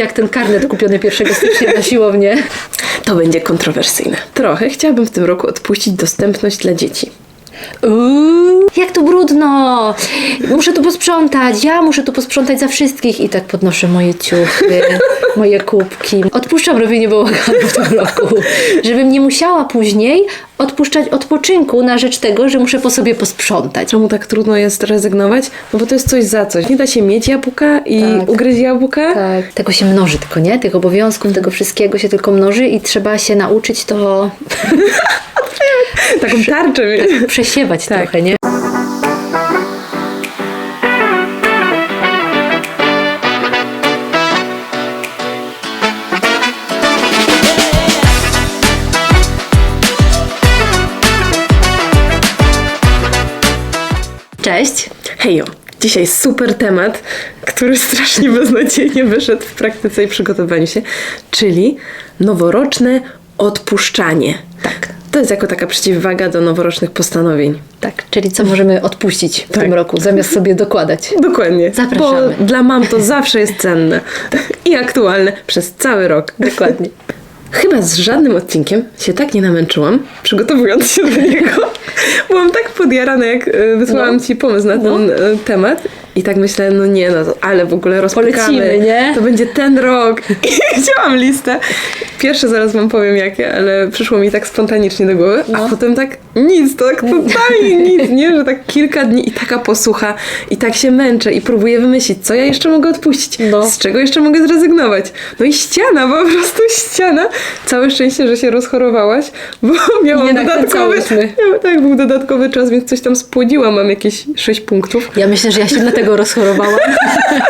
Jak ten karnet kupiony 1 stycznia na siłownię. To będzie kontrowersyjne. Trochę chciałabym w tym roku odpuścić dostępność dla dzieci. Uuu, jak to brudno! Muszę tu posprzątać, ja muszę tu posprzątać za wszystkich. I tak podnoszę moje ciuchy, moje kubki. Odpuszczam robienie bałaganu w tym roku, żebym nie musiała później odpuszczać odpoczynku na rzecz tego, że muszę po sobie posprzątać. Czemu tak trudno jest rezygnować? No bo to jest coś za coś. Nie da się mieć jabłka i Tak. ugryźć jabłka. Tak. Tego się mnoży tylko, nie? Tych obowiązków, tego wszystkiego się tylko mnoży i trzeba się nauczyć to Taką tarczę mieć. przesiewać Tak. trochę, nie? Cześć. Hejo, dzisiaj super temat, który strasznie beznadziejnie wyszedł w praktyce i przygotowaniu się, czyli noworoczne odpuszczanie. Tak. To jest jako taka przeciwwaga do noworocznych postanowień. Tak, czyli co możemy odpuścić w Tak. tym roku, zamiast sobie dokładać. Dokładnie. Zapraszamy. Bo dla mam to zawsze jest cenne i aktualne przez cały rok. Dokładnie. Chyba z żadnym odcinkiem się tak nie namęczyłam, przygotowując się do niego. Byłam tak podjarana, jak e, wysłałam No. Ci pomysł na ten No. e, temat. I tak myślę, no nie, no to- ale w ogóle rozpykamy. Polecimy, nie? To będzie ten rok. I wzięłam listę. Pierwsze zaraz Wam powiem jakie, ale przyszło mi tak spontanicznie do głowy. A No. potem tak nic, to tak totalnie nic, nie? Że tak kilka dni i taka posłucha i tak się męczę i próbuję wymyślić, co ja jeszcze mogę odpuścić. No. Z czego jeszcze mogę zrezygnować? No i ściana, po prostu ściana. Całe szczęście, że się rozchorowałaś, bo miałam nie dodatkowy... nakręcałyśmy. Miał, tak, był dodatkowy czas, więc coś tam spłodziłam. Mam jakieś 6 punktów. Ja myślę, że ja się dlatego rozchorowałam.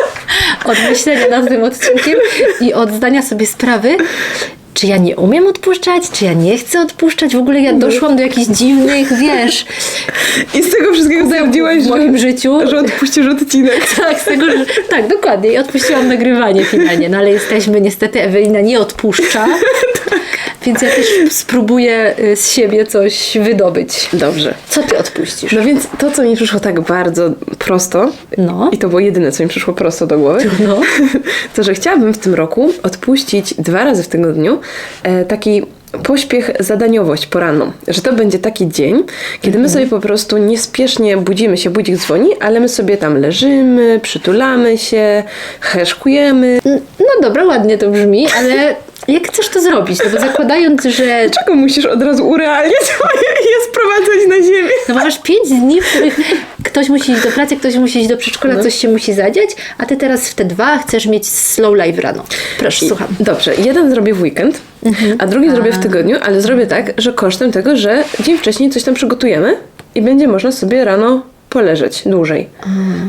od myślenia nad tym odcinkiem i od zdania sobie sprawy, czy ja nie umiem odpuszczać, czy ja nie chcę odpuszczać. W ogóle ja doszłam do jakichś dziwnych, wiesz, I z tego wszystkiego stwierdziłaś, w moim że, życiu. że odpuścisz odcinek. Tak, z tego, że, tak, dokładnie. I odpuściłam nagrywanie finalnie. No ale jesteśmy, niestety, Ewelina nie odpuszcza. Więc ja też spróbuję y, z siebie coś wydobyć. Dobrze. Co ty odpuścisz? No więc to, co mi przyszło tak bardzo prosto, No. i to było jedyne, co mi przyszło prosto do głowy, No. to, że chciałabym w tym roku odpuścić dwa razy w tygodniu e, taki pośpiech, zadaniowość poranną. Że to będzie taki dzień, kiedy my sobie po prostu niespiesznie budzimy się, budzik dzwoni, ale my sobie tam leżymy, przytulamy się, heszkujemy. No dobra, ładnie to brzmi, ale jak chcesz to zrobić? No bo zakładając, że Czego musisz od razu urealniać i je sprowadzać na ziemię? no bo masz pięć dni, w których ktoś musi iść do pracy, ktoś musi iść do przedszkola, coś się musi zadziać, a ty teraz w te dwa chcesz mieć slow life rano. Proszę, słucham. Dobrze, jeden zrobię w weekend, a drugi zrobię w tygodniu, ale zrobię tak, że kosztem tego, że dzień wcześniej coś tam przygotujemy i będzie można sobie rano poleżeć dłużej.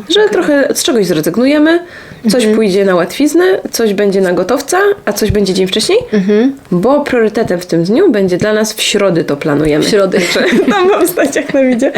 że trochę z czegoś zrezygnujemy, coś pójdzie na łatwiznę, coś będzie na gotowca, a coś będzie dzień wcześniej, bo priorytetem w tym dniu będzie dla nas w środy to planujemy. W środy. Tam wam stać jak na widzie.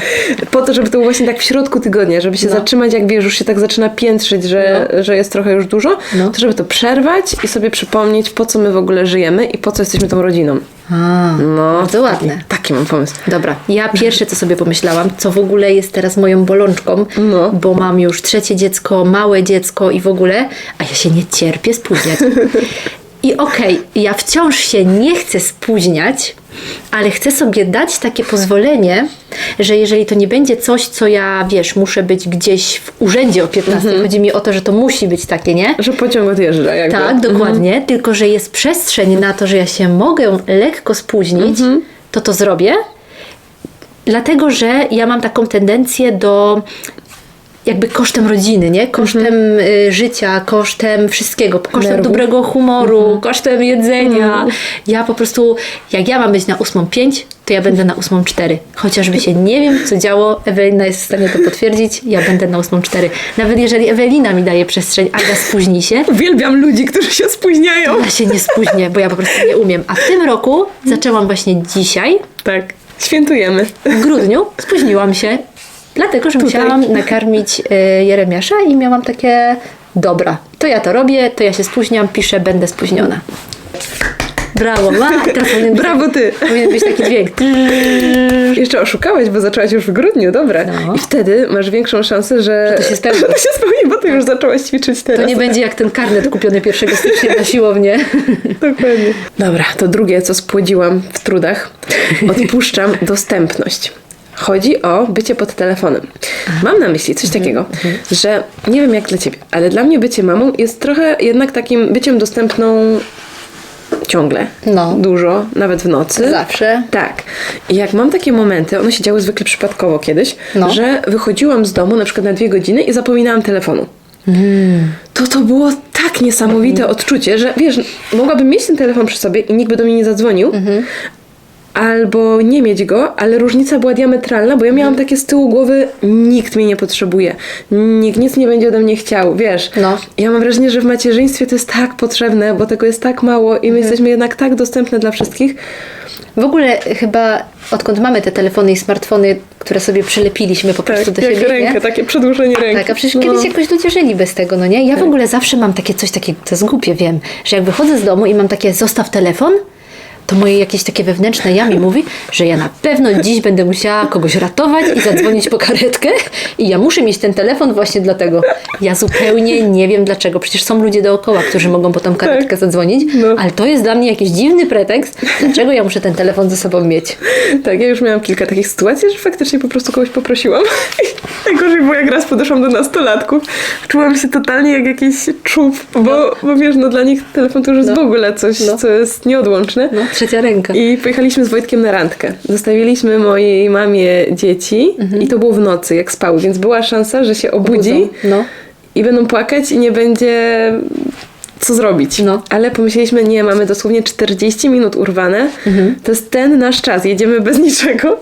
Po to, żeby to było właśnie tak w środku tygodnia, żeby się No. zatrzymać, jak wiesz, już się tak zaczyna piętrzyć, że, że jest trochę już dużo, No. to żeby to przerwać i sobie przypomnieć, po co my w ogóle żyjemy i po co jesteśmy tą rodziną. A, No, bardzo ładne. Taki mam pomysł. Dobra, ja pierwsze co sobie pomyślałam, co w ogóle jest teraz moją bolączką, No. bo mam już trzecie dziecko, małe dziecko i w ogóle, a ja się nie cierpię spóźniać. I okej, ja wciąż się nie chcę spóźniać, ale chcę sobie dać takie pozwolenie, że jeżeli to nie będzie coś, co ja, wiesz, muszę być gdzieś w urzędzie o 15, chodzi mi o to, że to musi być takie, nie? Że pociąg odjeżdża jakby. Tak, dokładnie. Tylko, że jest przestrzeń na to, że ja się mogę lekko spóźnić, to to zrobię. Dlatego, że ja mam taką tendencję do jakby kosztem rodziny, nie? Kosztem y, życia, kosztem wszystkiego, kosztem Nerwów. dobrego humoru, kosztem jedzenia. Ja po prostu, jak ja mam być na 8.5, to ja będę na 8.4. Chociażby się nie wiem, co działo, Ewelina jest w stanie to potwierdzić, ja będę na 8.4. Nawet jeżeli Ewelina mi daje przestrzeń, Aga spóźni się, Uwielbiam ludzi, którzy się spóźniają. ja się nie spóźnię, bo ja po prostu nie umiem. A w tym roku zaczęłam właśnie dzisiaj, Tak, świętujemy. w grudniu, spóźniłam się, dlatego że musiałam nakarmić y, Jeremiasza i miałam takie, dobra, to ja to robię, to ja się spóźniam, piszę, będę spóźniona. Brawo, ma. Brawo ty! powinien być taki dźwięk. Jeszcze oszukałaś, bo zaczęłaś już w grudniu, dobra. No. I wtedy masz większą szansę, że... to się spełni. Że to się spełni, bo ty już zaczęłaś ćwiczyć teraz. To nie będzie jak ten karnet kupiony 1 stycznia na siłownię. Dokładnie. Dobra, to drugie, co spłodziłam w trudach. Odpuszczam dostępność. Chodzi o bycie pod telefonem. Mam na myśli coś takiego, że nie wiem jak dla ciebie, ale dla mnie bycie mamą jest trochę jednak takim byciem dostępną ciągle. No. Dużo, nawet w nocy. Zawsze. Tak. I jak mam takie momenty, one się działy zwykle przypadkowo kiedyś, No. że wychodziłam z domu na przykład na dwie godziny i zapominałam telefonu. To to było tak niesamowite odczucie, że wiesz, mogłabym mieć ten telefon przy sobie i nikt by do mnie nie zadzwonił. Albo nie mieć go, ale różnica była diametralna, bo ja miałam takie z tyłu głowy, nikt mnie nie potrzebuje, nikt nic nie będzie ode mnie chciał, wiesz. No. Ja mam wrażenie, że w macierzyństwie to jest tak potrzebne, bo tego jest tak mało i my jesteśmy jednak tak dostępne dla wszystkich. W ogóle chyba odkąd mamy te telefony i smartfony, które sobie przylepiliśmy po prostu do jak siebie, rękę, nie? takie przedłużenie ręki. Tak, a przecież No. kiedyś jakoś ludzie żyli bez tego, no nie? Ja w ogóle zawsze mam takie coś takiego, to jest głupie, wiem, że jak wychodzę z domu i mam takie zostaw telefon, to moje jakieś takie wewnętrzne ja mi mówi, że ja na pewno dziś będę musiała kogoś ratować i zadzwonić po karetkę i ja muszę mieć ten telefon właśnie dlatego. Ja zupełnie nie wiem dlaczego. Przecież są ludzie dookoła, którzy mogą po tą karetkę zadzwonić, No. ale to jest dla mnie jakiś dziwny pretekst, dlaczego ja muszę ten telefon ze sobą mieć. Tak, ja już miałam kilka takich sytuacji, że faktycznie po prostu kogoś poprosiłam. Najgorzej było, jak raz podeszłam do nastolatków. Czułam się totalnie jak jakiś czub, bo, bo wiesz, no dla nich telefon to już jest No. w ogóle coś, No. co jest nieodłączne. No, trzecia ręka. I pojechaliśmy z Wojtkiem na randkę. Zostawiliśmy mojej mamie dzieci i to było w nocy, jak spały, więc była szansa, że się obudzi Obudzą. No. i będą płakać i nie będzie co zrobić. No. Ale pomyśleliśmy, nie, mamy dosłownie 40 minut urwane. Mhm. To jest ten nasz czas, jedziemy bez niczego.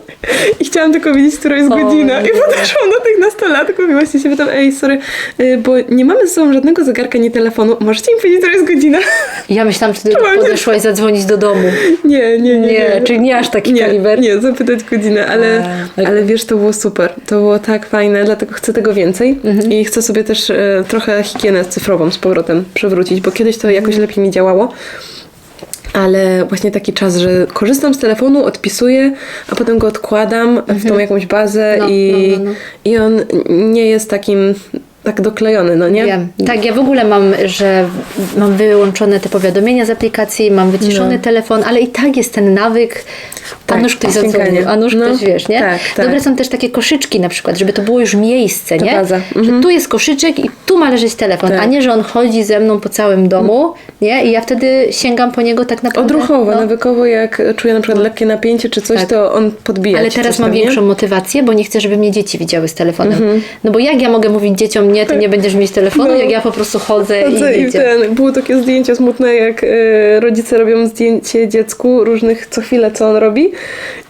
I chciałam tylko wiedzieć, która jest O, godzina. nie. I podeszłam do tych nastolatków i właśnie się pytam, ej, sorry, y, bo nie mamy ze sobą żadnego zegarka, nie telefonu. Możecie mi powiedzieć, która jest godzina? Ja myślałam, że ty podeszłaś zadzwonić do domu. Nie, nie, nie. Nie, czyli nie aż taki nie, kaliber. Nie, zapytać godzinę, ale, A, tak. ale wiesz, to było super. To było tak fajne, dlatego chcę tego więcej Mhm. i chcę sobie też e, trochę higienę cyfrową z powrotem przywrócić, bo kiedyś to jakoś Mhm. lepiej mi działało. Ale właśnie taki czas, że korzystam z telefonu, odpisuję, a potem go odkładam w tą jakąś bazę Mhm. No, i, no, no, no. i on nie jest takim tak doklejony, no nie? Wiem. Tak, ja w ogóle mam, że mam wyłączone te powiadomienia z aplikacji, mam wyciszony No. telefon, ale i tak jest ten nawyk, a Tak, nuż ktoś sięganie. zadzwonił, a nuż No, ktoś wiesz, nie? tak, tak. Dobre są też takie koszyczki na przykład, żeby to było już miejsce, To nie? baza. Że Mhm. tu jest koszyczek i tu ma leżeć telefon, Tak. a nie, że on chodzi ze mną po całym domu, nie? I ja wtedy sięgam po niego tak naprawdę. Odruchowo, no. nawykowo, jak czuję na przykład lekkie napięcie czy coś, Tak. to on podbija Ale teraz mam tam, nie? większą motywację, bo nie chcę, żeby mnie dzieci widziały z telefonem. No bo jak ja mogę mówić dzieciom, nie, ty nie będziesz mieć telefonu, No. jak ja po prostu chodzę, Chodzę i i ten, było takie zdjęcie smutne, jak e, rodzice robią zdjęcie dziecku różnych co chwilę, co on robi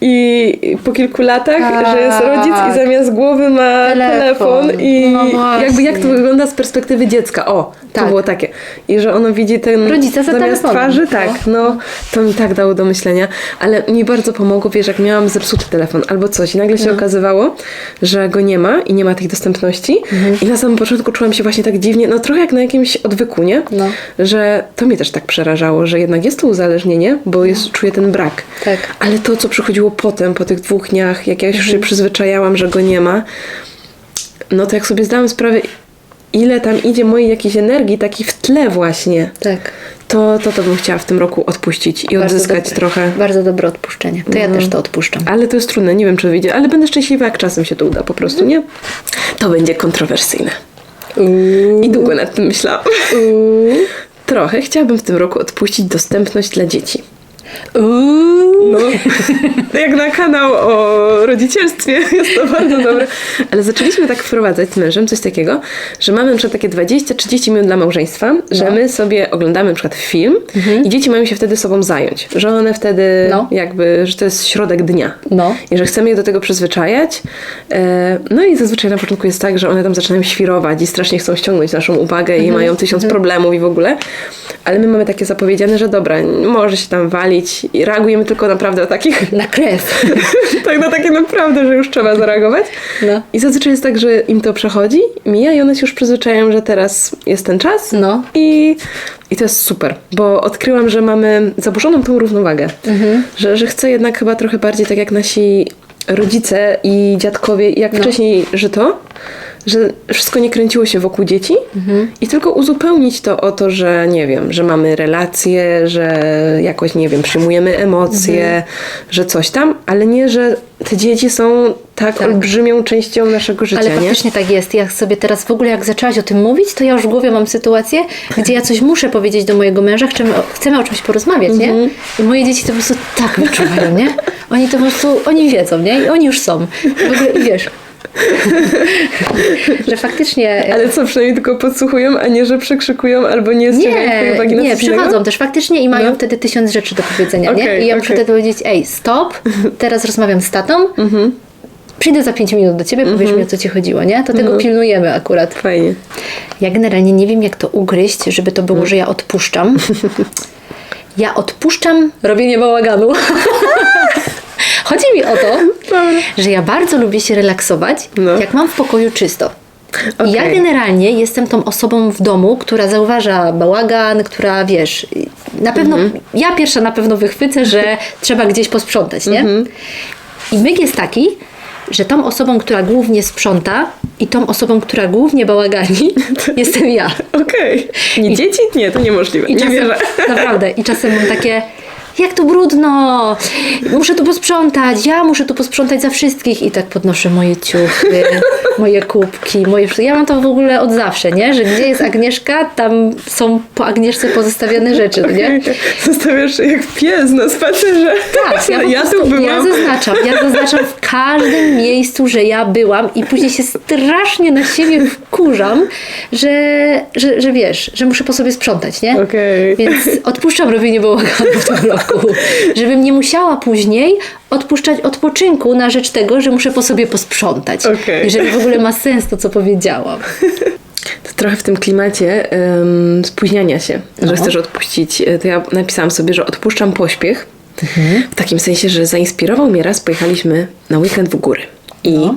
i po kilku latach, Tak. że jest rodzic i zamiast głowy ma Telefon. telefon, i No jakby jak to wygląda z perspektywy dziecka. O, to Tak. było takie. I że ono widzi ten Rodzica za zamiast telefonem. twarzy, tak, no to mi tak dało do myślenia, ale mi bardzo pomogło, wiesz, jak miałam zepsuty telefon albo coś i nagle No. się okazywało, że go nie ma i nie ma tych dostępności Mhm. i na samym początku czułam się właśnie tak dziwnie, no trochę jak na jakimś odwyku, nie? No. Że to mnie też tak przerażało, że jednak jest to uzależnienie, bo jest, czuję ten brak. Tak. Ale to, co przychodziło potem, po tych dwóch dniach, jak ja już Mhm. się przyzwyczajałam, że go nie ma, no to jak sobie zdałam sprawę, ile tam idzie mojej jakiejś energii, takiej w tle właśnie, Tak. to, to to bym chciała w tym roku odpuścić i Bardzo odzyskać dobre. trochę. Bardzo dobre odpuszczenie. To ja też to odpuszczam. Ale to jest trudne, nie wiem czy wyjdzie, ale będę szczęśliwa, jak czasem się to uda po prostu, nie? To będzie kontrowersyjne. I długo nad tym myślałam. Trochę chciałabym w tym roku odpuścić dostępność dla dzieci. Uuu. No, jak na kanał o rodzicielstwie jest to bardzo dobre. Ale zaczęliśmy tak wprowadzać z mężem coś takiego, że mamy na przykład takie 20-30 minut dla małżeństwa, że No. my sobie oglądamy na przykład film i dzieci mają się wtedy sobą zająć. Że one wtedy No. jakby, że to jest środek dnia. No. I że chcemy je do tego przyzwyczajać. E, No i zazwyczaj na początku jest tak, że one tam zaczynają świrować i strasznie chcą ściągnąć naszą uwagę i mają tysiąc problemów i w ogóle. Ale my mamy takie zapowiedziane, że dobra, może się tam walić, ustawić i reagujemy tylko naprawdę na takich, Na krew. tak na takie naprawdę, że już trzeba zareagować. No. I zazwyczaj jest tak, że im to przechodzi, mija i one się już przyzwyczajają, że teraz jest ten czas. No. I, I to jest super, bo odkryłam, że mamy zaburzoną tą równowagę. Że, że chcę jednak chyba trochę bardziej tak jak nasi rodzice i dziadkowie, jak wcześniej żyto, że wszystko nie kręciło się wokół dzieci i tylko uzupełnić to o to, że nie wiem, że mamy relacje, że jakoś, nie wiem, przyjmujemy emocje, że coś tam, ale nie, że te dzieci są tak, olbrzymią częścią naszego życia, Ale nie? faktycznie tak jest. Ja sobie teraz w ogóle jak zaczęłaś o tym mówić, to ja już w głowie mam sytuację, gdzie ja coś muszę powiedzieć do mojego męża, chcemy, chcemy o czymś porozmawiać, nie? Mhm. I moje dzieci to po prostu tak wyczuwają, nie? Oni to po prostu, oni wiedzą, nie? I oni już są. W ogóle, i wiesz, że faktycznie... Ale co, przynajmniej tylko podsłuchują, a nie, że przekrzykują albo nie ściągają twojej Nie, uwagi na nie, przychodzą też faktycznie i mają No. wtedy tysiąc rzeczy do powiedzenia, nie? Okej, I ja muszę okej. wtedy powiedzieć, ej, stop, teraz rozmawiam z tatą, Mhm. przyjdę za pięć minut do ciebie, powiesz mi o co ci chodziło, nie? To tego pilnujemy akurat. Fajnie. Ja generalnie nie wiem, jak to ugryźć, żeby to Mm. było, że ja odpuszczam. Ja odpuszczam robienie bałaganu. Chodzi mi o to, że ja bardzo lubię się relaksować, No. jak mam w pokoju czysto. I ja generalnie jestem tą osobą w domu, która zauważa bałagan, która wiesz, na pewno, Mhm. ja pierwsza na pewno wychwycę, że trzeba gdzieś posprzątać, nie? Mhm. I myk jest taki, że tą osobą, która głównie sprząta i tą osobą, która głównie bałagani, jestem ja. Okej. Nie dzieci? Nie, to niemożliwe. I nie czasem, wierzę. naprawdę, i czasem mam takie, jak to brudno, muszę tu posprzątać, ja muszę tu posprzątać za wszystkich i tak podnoszę moje ciuchy, moje kubki, moje. Ja mam to w ogóle od zawsze, nie? Że gdzie jest Agnieszka, tam są po Agnieszce pozostawione rzeczy, no nie? Zostawiasz jak pies na spacerze. Tak, ja, ja tu byłam. ja zaznaczam, ja zaznaczam w każdym miejscu, że ja byłam i później się strasznie na siebie wkurzam, że, że, że wiesz, że muszę po sobie sprzątać, nie? Okej. Więc odpuszczam robienie bałaganu w tym roku, żebym nie musiała później odpuszczać odpoczynku na rzecz tego, że muszę po sobie posprzątać. Okej. Jeżeli w ogóle ma sens to, co powiedziałam. To trochę w tym klimacie ym, spóźniania się, No. że chcesz odpuścić. y, To ja napisałam sobie, że odpuszczam pośpiech. Mhm. W takim sensie, że zainspirował mnie raz, pojechaliśmy na weekend w góry. I No.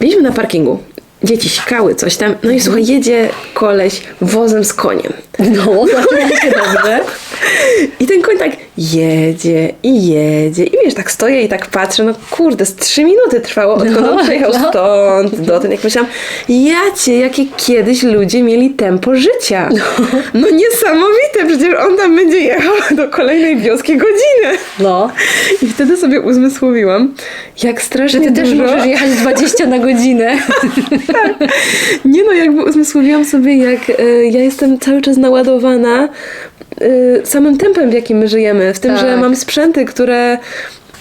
byliśmy na parkingu. Dzieci sikały, coś tam. No i słuchaj, jedzie koleś wozem z koniem. No, zaczyna się dobrze. I ten koń tak jedzie i jedzie. I wiesz, tak stoję i tak patrzę, no kurde, z trzy minuty trwało, odkąd No, on przejechał no. stąd do ten. Jak myślałam, ja cię, jakie kiedyś ludzie mieli tempo życia. No, niesamowite, przecież on tam będzie jechał do kolejnej wioski godzinę. No, I wtedy sobie uzmysłowiłam, jak że strasznie ty też dużo... możesz jechać 20 na godzinę. Nie no, jakby uzmysłowiłam sobie, jak e, ja jestem cały czas naładowana samym tempem, w jakim my żyjemy. W tym, Tak. że mam sprzęty, które.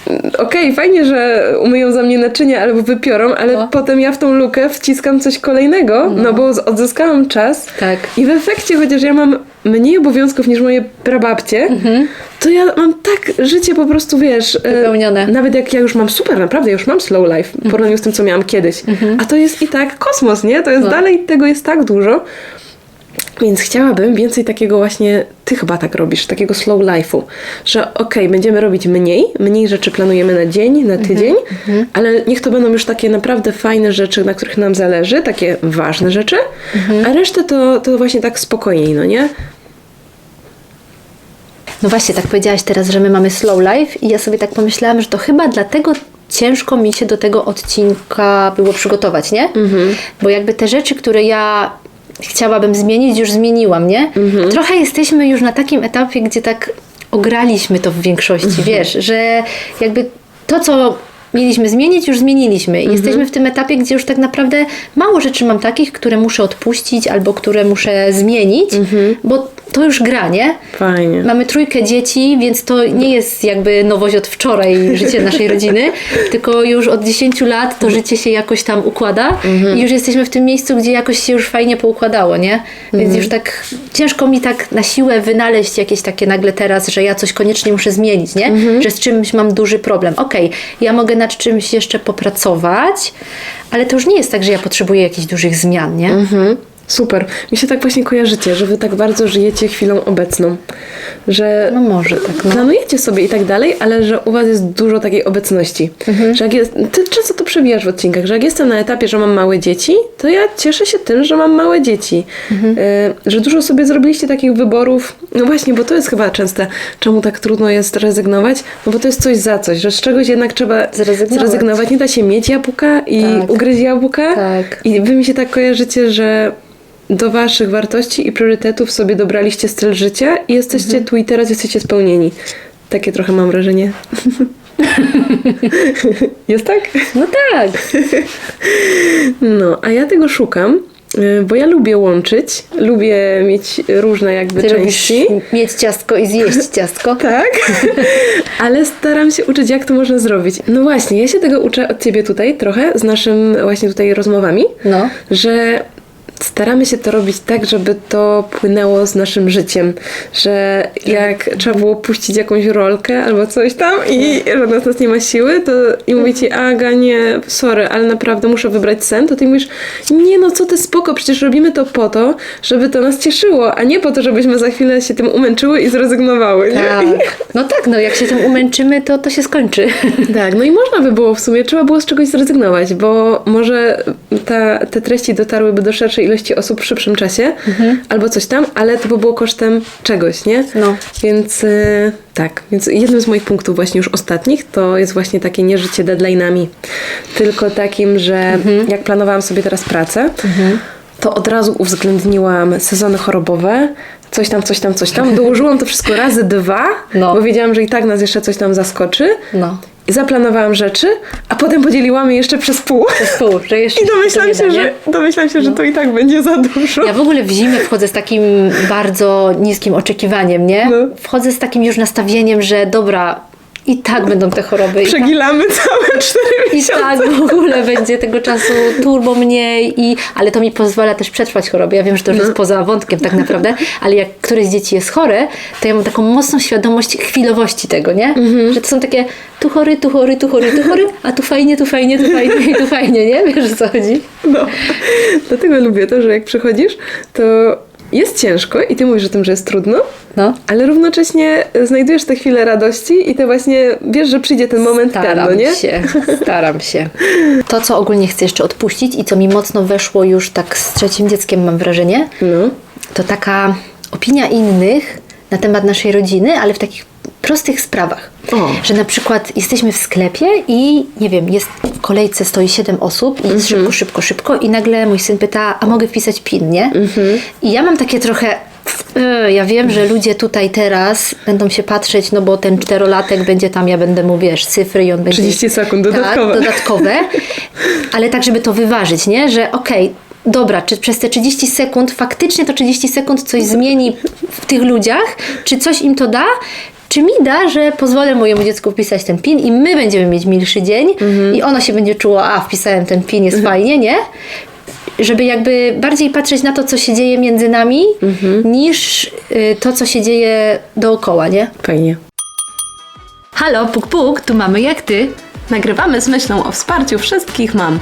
mm, Okej, fajnie, że umyją za mnie naczynia albo wypiorą, ale No. potem ja w tą lukę wciskam coś kolejnego, no, bo z- odzyskałam czas. Tak. I w efekcie, chociaż ja mam mniej obowiązków niż moje prababcie, to ja mam tak życie po prostu, wiesz... e, Wypełnione. Nawet jak ja już mam super, naprawdę, już mam slow life w porównaniu z tym, co miałam kiedyś. A to jest i tak kosmos, nie? To jest No. dalej, tego jest tak dużo. Więc chciałabym więcej takiego właśnie, ty chyba tak robisz, takiego slow life'u, że okej, będziemy robić mniej, mniej rzeczy planujemy na dzień, na tydzień, ale niech to będą już takie naprawdę fajne rzeczy, na których nam zależy, takie ważne rzeczy, a resztę to, to właśnie tak spokojniej, no nie? No właśnie, tak powiedziałaś teraz, że my mamy slow life i ja sobie tak pomyślałam, że to chyba dlatego ciężko mi się do tego odcinka było przygotować, nie? Bo jakby te rzeczy, które ja chciałabym zmienić, już zmieniłam, nie? Trochę jesteśmy już na takim etapie, gdzie tak ograliśmy to w większości, wiesz, że jakby to, co mieliśmy zmienić, już zmieniliśmy. I Jesteśmy w tym etapie, gdzie już tak naprawdę mało rzeczy mam takich, które muszę odpuścić albo które muszę zmienić, bo to już gra, nie? Fajnie. Mamy trójkę dzieci, więc to nie jest jakby nowość od wczoraj życie naszej rodziny, tylko już od 10 lat to życie się jakoś tam układa i już jesteśmy w tym miejscu, gdzie jakoś się już fajnie poukładało, nie? Więc już tak ciężko mi tak na siłę wynaleźć jakieś takie nagle teraz, że ja coś koniecznie muszę zmienić, nie? Że z czymś mam duży problem. Okej, ja mogę nad czymś jeszcze popracować, ale to już nie jest tak, że ja potrzebuję jakichś dużych zmian, nie? Super. Mi się tak właśnie kojarzycie, że wy tak bardzo żyjecie chwilą obecną. Że No może tak, no. planujecie sobie i tak dalej, ale że u was jest dużo takiej obecności. Mhm. Że jak jest, ty często to przewijasz w odcinkach, że jak jestem na etapie, że mam małe dzieci, to ja cieszę się tym, że mam małe dzieci. Mhm. Y, że dużo sobie zrobiliście takich wyborów. No właśnie, bo to jest chyba częste, czemu tak trudno jest rezygnować, no bo to jest coś za coś, że z czegoś jednak trzeba Zrezygnować. zrezygnować. Nie da się mieć jabłka i Tak. ugryźć jabłka. Tak. I wy mi się tak kojarzycie, że do waszych wartości i priorytetów sobie dobraliście styl życia i jesteście Mhm. tu i teraz, jesteście spełnieni. Takie trochę mam wrażenie. Jest tak? No tak. No, a ja tego szukam, y, bo ja lubię łączyć, lubię mieć różne jakby Ty części. mieć ciastko i zjeść ciastko. Tak, ale staram się uczyć, jak to można zrobić. No właśnie, ja się tego uczę od ciebie tutaj trochę, z naszym właśnie tutaj rozmowami, No. że staramy się to robić tak, żeby to płynęło z naszym życiem, że jak trzeba było puścić jakąś rolkę albo coś tam i żadna z nas nie ma siły, to i mówi ci, Aga, nie, sorry, ale naprawdę muszę wybrać sen, to ty mówisz, nie no, co ty spoko, przecież robimy to po to, żeby to nas cieszyło, a nie po to, żebyśmy za chwilę się tym umęczyły i zrezygnowały, nie? Tak. No tak, no jak się tym umęczymy, to to się skończy. Tak, no i można by było w sumie, trzeba było z czegoś zrezygnować, bo może ta, te treści dotarłyby do szerszej ilości osób w szybszym czasie, albo coś tam, ale to by było kosztem czegoś, nie? No. Więc y, tak, więc jednym z moich punktów właśnie już ostatnich to jest właśnie takie nieżycie deadline'ami, tylko takim, że jak planowałam sobie teraz pracę, to od razu uwzględniłam sezony chorobowe, coś tam, coś tam, coś tam. Dołożyłam to wszystko razy dwa, No. bo wiedziałam, że i tak nas jeszcze coś tam zaskoczy. No. Zaplanowałam rzeczy, a potem podzieliłam je jeszcze przez pół. Pół, że jeszcze I domyślam się, da, że, domyślam się, że to i tak będzie za dużo. Ja w ogóle w zimę wchodzę z takim bardzo niskim oczekiwaniem, nie? No. Wchodzę z takim już nastawieniem, że dobra, i tak będą te choroby. I tak, Przegilamy całe cztery i miesiące. tak w ogóle będzie tego czasu turbo mniej, i, ale to mi pozwala też przetrwać choroby. Ja wiem, że to już jest poza wątkiem tak naprawdę, ale jak któreś z dzieci jest chore, to ja mam taką mocną świadomość chwilowości tego, nie? Że to są takie tu chory, tu chory, tu chory, tu chory, a tu fajnie, tu fajnie, tu fajnie i tu fajnie, nie? Wiesz o co chodzi? No. Dlatego lubię to, że jak przychodzisz, to jest ciężko i ty mówisz o tym, że jest trudno, No. ale równocześnie znajdujesz te chwile radości i te właśnie wiesz, że przyjdzie ten moment ten, Staram no nie? się, staram się. To, co ogólnie chcę jeszcze odpuścić i co mi mocno weszło już tak z trzecim dzieckiem, mam wrażenie, No. to taka opinia innych na temat naszej rodziny, ale w takich prostych sprawach. O. Że na przykład jesteśmy w sklepie i nie wiem, jest w kolejce stoi siedem osób i Mhm. jest szybko, szybko, szybko i nagle mój syn pyta, a mogę wpisać PIN, nie? Mhm. I ja mam takie trochę e, ja wiem, że ludzie tutaj teraz będą się patrzeć, no bo ten czterolatek będzie tam, ja będę mu, wiesz, cyfry i on będzie... 30 sekund dodatkowe. Tak, dodatkowe. Ale tak, żeby to wyważyć, nie? Że okej, dobra, czy przez te 30 sekund faktycznie to 30 sekund coś zmieni w tych ludziach? Czy coś im to da? Czy mi da, że pozwolę mojemu dziecku wpisać ten PIN i my będziemy mieć milszy dzień i ono się będzie czuło, a wpisałem ten PIN, jest fajnie, nie? Żeby jakby bardziej patrzeć na to, co się dzieje między nami, niż y, to, co się dzieje dookoła, nie? Fajnie. Halo, puk puk, tu mamy jak ty. Nagrywamy z myślą o wsparciu wszystkich mam.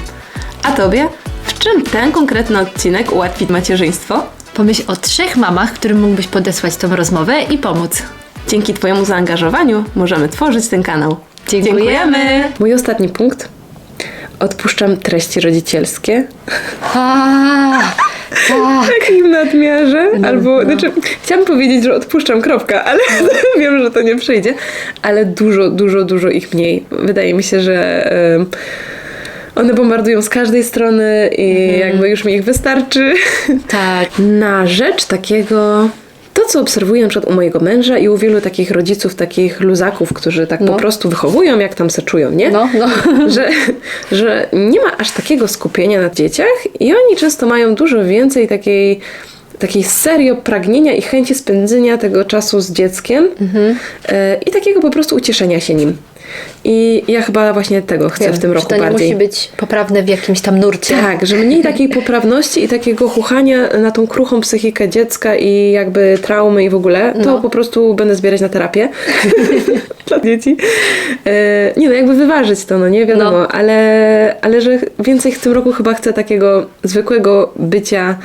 A tobie? W czym ten konkretny odcinek ułatwi macierzyństwo? Pomyśl o trzech mamach, którym mógłbyś podesłać tą rozmowę i pomóc. Dzięki Twojemu zaangażowaniu możemy tworzyć ten kanał. Dziękujemy. Mój ostatni punkt. Odpuszczam treści rodzicielskie. A, tak. W takim nadmiarze, albo, no. znaczy, chciałam powiedzieć, że odpuszczam kropka, ale wiem, że to nie przyjdzie, ale dużo, dużo, dużo ich mniej. Wydaje mi się, że one bombardują z każdej strony i Mhm. jakby już mi ich wystarczy. Tak. Na rzecz takiego, co obserwuję na przykład u mojego męża i u wielu takich rodziców, takich luzaków, którzy tak No. po prostu wychowują, jak tam se czują, nie? No, no. że, że nie ma aż takiego skupienia na dzieciach i oni często mają dużo więcej takiej, takiej serio pragnienia i chęci spędzenia tego czasu z dzieckiem e, i takiego po prostu ucieszenia się nim. I ja chyba właśnie tego chcę Wiem, w tym że roku to nie bardziej. musi być poprawne w jakimś tam nurcie. Tak, że mniej takiej poprawności i takiego chuchania na tą kruchą psychikę dziecka i jakby traumy i w ogóle, to No. po prostu będę zbierać na terapię. dla dzieci. E, nie no, jakby wyważyć to, no nie wiadomo, No. ale, ale że więcej w tym roku chyba chcę takiego zwykłego bycia,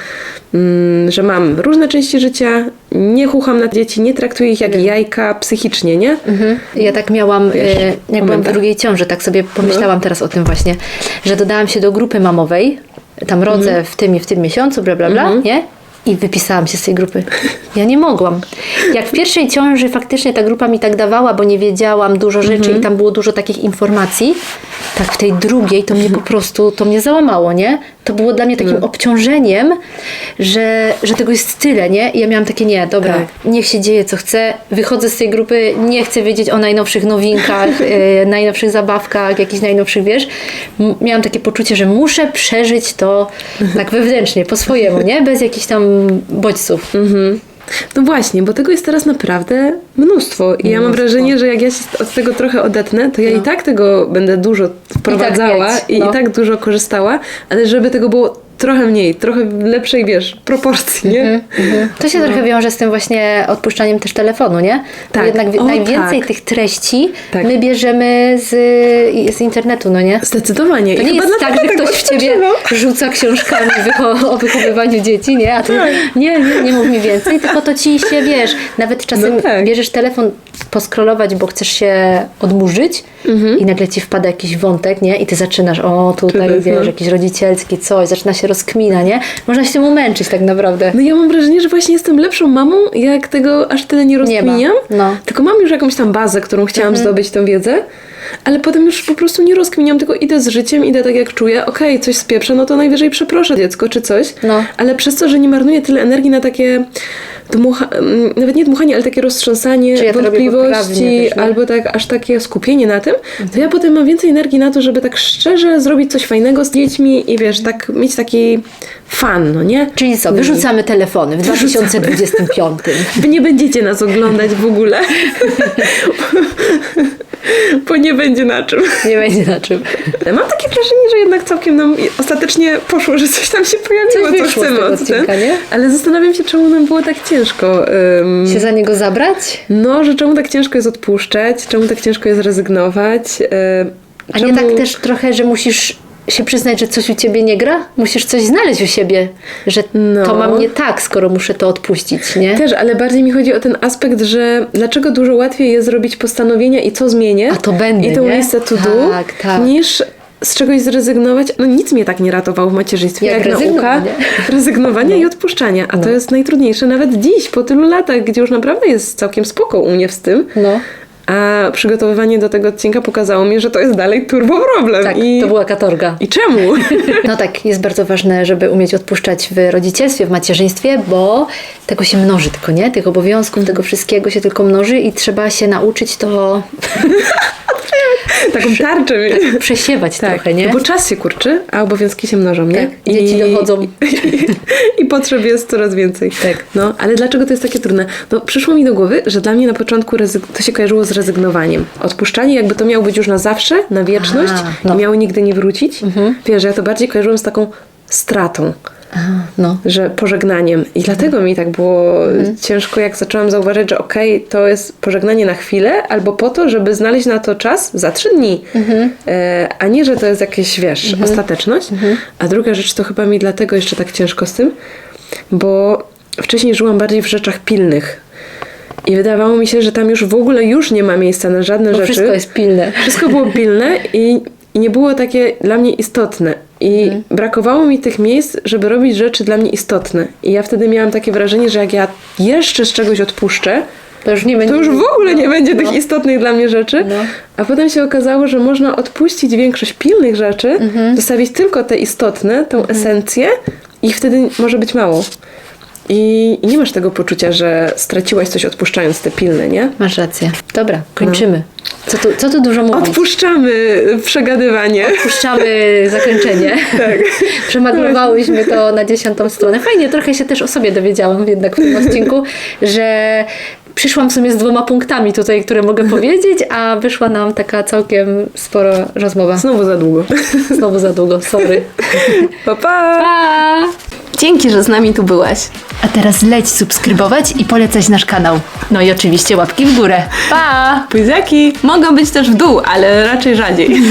mm, że mam różne części życia, nie chucham na dzieci, nie traktuję ich jak jajka psychicznie, nie? Mhm. Ja tak miałam, Wiesz, jak byłam w momentach. drugiej ciąży, tak sobie pomyślałam teraz o tym właśnie, że dodałam się do grupy mamowej, tam rodzę w tym i w tym miesiącu, bla, bla, bla, nie? I wypisałam się z tej grupy. Ja nie mogłam. Jak w pierwszej ciąży faktycznie ta grupa mi tak dawała, bo nie wiedziałam dużo rzeczy i tam było dużo takich informacji, tak w tej drugiej to mnie po prostu, to mnie załamało, nie? To było dla mnie takim obciążeniem, że, że tego jest tyle, nie? I ja miałam takie, nie, dobra, Tak. niech się dzieje co chce, wychodzę z tej grupy, nie chcę wiedzieć o najnowszych nowinkach, e, najnowszych zabawkach, jakichś najnowszych, wiesz. M- Miałam takie poczucie, że muszę przeżyć to tak wewnętrznie, po swojemu, nie? Bez jakichś tam bodźców. No właśnie, bo tego jest teraz naprawdę mnóstwo. I ja mam Mnóstwo. wrażenie, że jak ja się od tego trochę odetnę, to ja i tak tego będę dużo wprowadzała mieć, i, i, no. tak dużo korzystała, ale żeby tego było trochę mniej, trochę lepszej, wiesz, proporcji, nie? To się trochę wiąże z tym właśnie odpuszczaniem też telefonu, nie? Bo Tak. jednak wi- O, najwięcej tak. tych treści Tak. my bierzemy z, z internetu, no nie? Zdecydowanie. To I nie chyba jest tak, że ktoś w ciebie rzuca książkami wycho- o wychowywaniu dzieci, nie? A ty Tak. nie, nie, nie mów mi więcej, tylko to ci się, wiesz, nawet czasem No tak. bierzesz telefon poskrolować, bo chcesz się odmurzyć i nagle ci wpada jakiś wątek, nie? I ty zaczynasz, o tutaj, Czytać, wiesz, no. jakiś rodzicielski coś, zaczyna się rozkmina, nie? Można się tym umęczyć tak naprawdę. No ja mam wrażenie, że właśnie jestem lepszą mamą, jak tego aż tyle nie Nie rozkminiam. No. Tylko mam już jakąś tam bazę, którą chciałam zdobyć tą wiedzę, ale potem już po prostu nie rozkminiam, tylko idę z życiem, idę tak jak czuję, okej, coś spieprzę, no to najwyżej przeproszę dziecko czy coś, No. ale przez to, że nie marnuję tyle energii na takie dmucha, mm, nawet nie dmuchanie, ale takie roztrząsanie ja wątpliwości, też, albo tak aż takie skupienie na tym, to ja potem mam więcej energii na to, żeby tak szczerze zrobić coś fajnego z dziećmi i wiesz, tak mieć taki fan, no nie? Czyli co, wyrzucamy telefony w 2025. Wy nie będziecie nas oglądać w ogóle. Bo nie będzie na czym. Nie będzie na czym. Mam takie wrażenie, że jednak całkiem nam ostatecznie poszło, że coś tam się pojawiło, Coś co chcemy od odcinka, nie? Ale zastanawiam się, czemu nam było tak ciężko. ym, Się za niego zabrać? no, że czemu tak ciężko jest odpuszczać, czemu tak ciężko jest rezygnować. ym, A czemu... nie tak też trochę, że musisz się przyznać, że coś u ciebie nie gra? Musisz coś znaleźć u siebie, że No. to mam nie tak, skoro muszę to odpuścić, nie? Też, ale bardziej mi chodzi o ten aspekt, że dlaczego dużo łatwiej jest zrobić postanowienia i co zmienię. A to będę, I tą nie? listę to do, Tak, tak. niż z czegoś zrezygnować. No nic mnie tak nie ratowało w macierzyństwie, Jak jak, nauka rezygnowania i odpuszczania. A to No. jest najtrudniejsze nawet dziś, po tylu latach, gdzie już naprawdę jest całkiem spoko u mnie z tym. No, A przygotowywanie do tego odcinka pokazało mi, że to jest dalej turbo problem. tak, I, to była katorga. I czemu? No tak, jest bardzo ważne, żeby umieć odpuszczać w rodzicielstwie, w macierzyństwie, bo tego się mnoży tylko, nie? Tych obowiązków, tego wszystkiego się tylko mnoży i trzeba się nauczyć to Taką tarczę mieć. przesiewać trochę, nie? No bo czas się kurczy, a obowiązki się mnożą, nie? Tak, dzieci dochodzą. I, I potrzeb jest coraz więcej. Tak. No, ale dlaczego to jest takie trudne? No, przyszło mi do głowy, że dla mnie na początku rezyg- to się kojarzyło z rezygnowaniem. Odpuszczanie jakby to miało być już na zawsze, na wieczność Aha, no. i miało nigdy nie wrócić. Wiesz, ja to bardziej kojarzyłam z taką stratą. Aha, no. że pożegnaniem. I dlatego mi tak było ciężko, jak zaczęłam zauważyć, że okej, to jest pożegnanie na chwilę, albo po to, żeby znaleźć na to czas za trzy dni. E, a nie, że to jest jakieś, wiesz, ostateczność. A druga rzecz to chyba mi dlatego jeszcze tak ciężko z tym, bo wcześniej żyłam bardziej w rzeczach pilnych. I wydawało mi się, że tam już w ogóle już nie ma miejsca na żadne Bo rzeczy. wszystko jest pilne. Wszystko było pilne i, i nie było takie dla mnie istotne. I Mhm. brakowało mi tych miejsc, żeby robić rzeczy dla mnie istotne. I ja wtedy miałam takie wrażenie, że jak ja jeszcze z czegoś odpuszczę, To już nie będzie. to już w ogóle nie będzie no. tych istotnych dla mnie rzeczy. No. A potem się okazało, że można odpuścić większość pilnych rzeczy, Mhm. zostawić tylko te istotne, tą esencję i wtedy może być mało. I, I nie masz tego poczucia, że straciłaś coś odpuszczając te pilne, nie? Masz rację. Dobra, kończymy. Co, tu, co tu dużo mówić? Odpuszczamy przegadywanie. Odpuszczamy zakończenie. Tak. Przemaglowałyśmy to na dziesiątą stronę. Fajnie, trochę się też o sobie dowiedziałam jednak w tym odcinku, że przyszłam w sumie z dwoma punktami tutaj, które mogę powiedzieć, a wyszła nam taka całkiem spora rozmowa. Znowu za długo. Znowu za długo, sorry. Pa, pa! Pa! Dzięki, że z nami tu byłaś. A teraz leć subskrybować i polecać nasz kanał. No i oczywiście łapki w górę. Pa! Buziaki mogą być też w dół, ale raczej rzadziej.